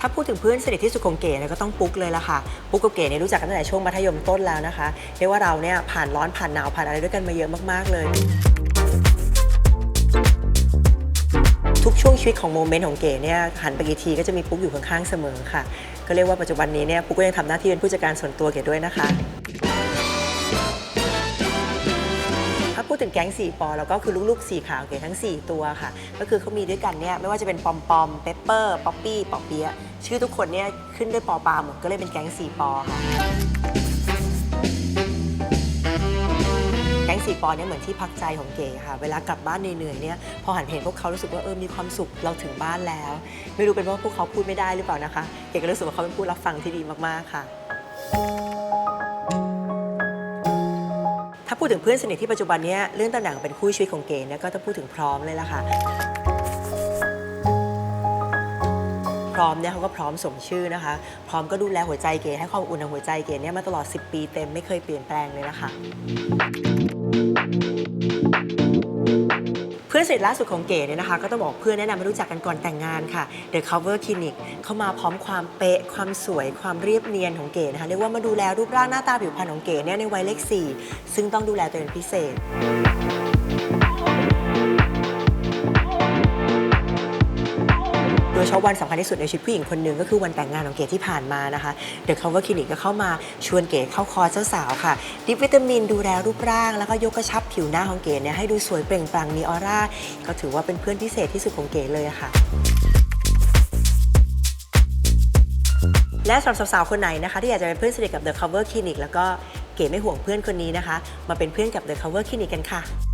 ถ้าพูดถึงเพื่อนสนิทที่สุดของเก๋เนี่ยก็ต้องปุ๊กเลยละค่ะ ปุ๊กกับเก๋เนี่ยรู้จักกันตั้งแต่ช่วงมัธยมต้นแล้วนะคะเรียกว่าเราเนี่ยผ่านร้อนผ่านหนาวผ่านอะไรด้วยกันมาเยอะมากๆเลย ทุกช่วงชีวิตของโมเมนต์ของเก๋เนี่ยหันไปกี่ทีก็จะมีปุ๊กอยู่ข้างๆเสมอค่ะ ก็เรียกว่าปัจจุบันนี้เนี่ยปุ๊กก็ยังทำหน้าที่เป็นผู้จัดการส่วนตัวเก๋ด้วยนะคะ พูดถึงแก๊ง4ปอแล้วก็คือลูกๆสีขาวเก๋ทั้ง 4 ตัวค่ะ ก็คือเขามีด้วยกันเนี่ยไม่ว่าจะเป็นปอมปอมเปปเปอร์ป๊อปปี้ปอเปียะชื่อทุกคนเนี่ยขึ้นด้วยปอปาหมดก็เลยเป็นแก๊ง4ปอค่ะแก๊งสีปอเนี่ยเหมือนที่พักใจของเก๋ค่ะ เวลากลับบ้านเหนื่อยๆเนี่ยพอหันเห็นพวกเขารู้สึกว่าเออมีความสุขเราถึงบ้านแล้ว ไม่รู้เป็นเพราะว่าพวกเขาพูดไม่ได้หรือเปล่านะคะ เก๋ก็รู้สึกว่าเขาเป็นผู้รับฟังที่ดีมากๆค่ะ ถ้าพูดถึงเพื่อนสนิทที่ปัจจุบันเนี้ยเรื่องตำแหน่งเป็นคู่ชีวิตของเก๋เนี่ยก็ต้องพูดถึงพร้อมเลยละค่ะ พร้อมเนี่ยเขาก็พร้อมสมชื่อนะคะ พร้อมก็ดูแลหัวใจเก๋ให้ความอุ่นในหัวใจเก๋เนี่ยมาตลอด 10 ปีเต็มไม่เคยเปลี่ยนแปลงเลยนะคะ เพื่อนสนิทล่าสุดของเก๋เนี่ยนะคะ ก็ต้องบอกเพื่อนแนะนำให้รู้จักกันก่อนแต่งงานค่ะ The Cover Clinic เข้ามาพร้อมความเป๊ะ ความสวย ความเรียบเนียนของเก๋นะคะ เรียกว่ามาดูแลรูปร่างหน้าตาผิวพรรณของเก๋เนี่ยในวัยเลข4ซึ่งต้องดูแลตัวเองเป็นพิเศษ ดยเฉพาะวันสำคัญที่สุดในชีวิตผู้หญิงคนหนึ่งก็คือวันแต่งงานของเก๋ที่ผ่านมานะคะ The Cover Clinic ก็เข้ามาชวนเก๋เข้าคอร์สเจ้าสาวค่ะ ดิปวิตามินดูแลรูปร่าง แล้วก็ยกกระชับผิวหน้าของเก๋เนี่ยให้ดูสวยเปล่งปลั่งมีออร่าก็ถือว่าเป็นเพื่อนพิเศษที่สุดของเก๋เลยค่ะและสำหรับสาวๆคนไหนนะคะที่อยากจะเป็นเพื่อนสนิทกับ The Cover Clinic แล้วก็เก๋ไม่ห่วงเพื่อนคนนี้นะคะ มาเป็นเพื่อนกับ The Cover Clinic กันค่ะ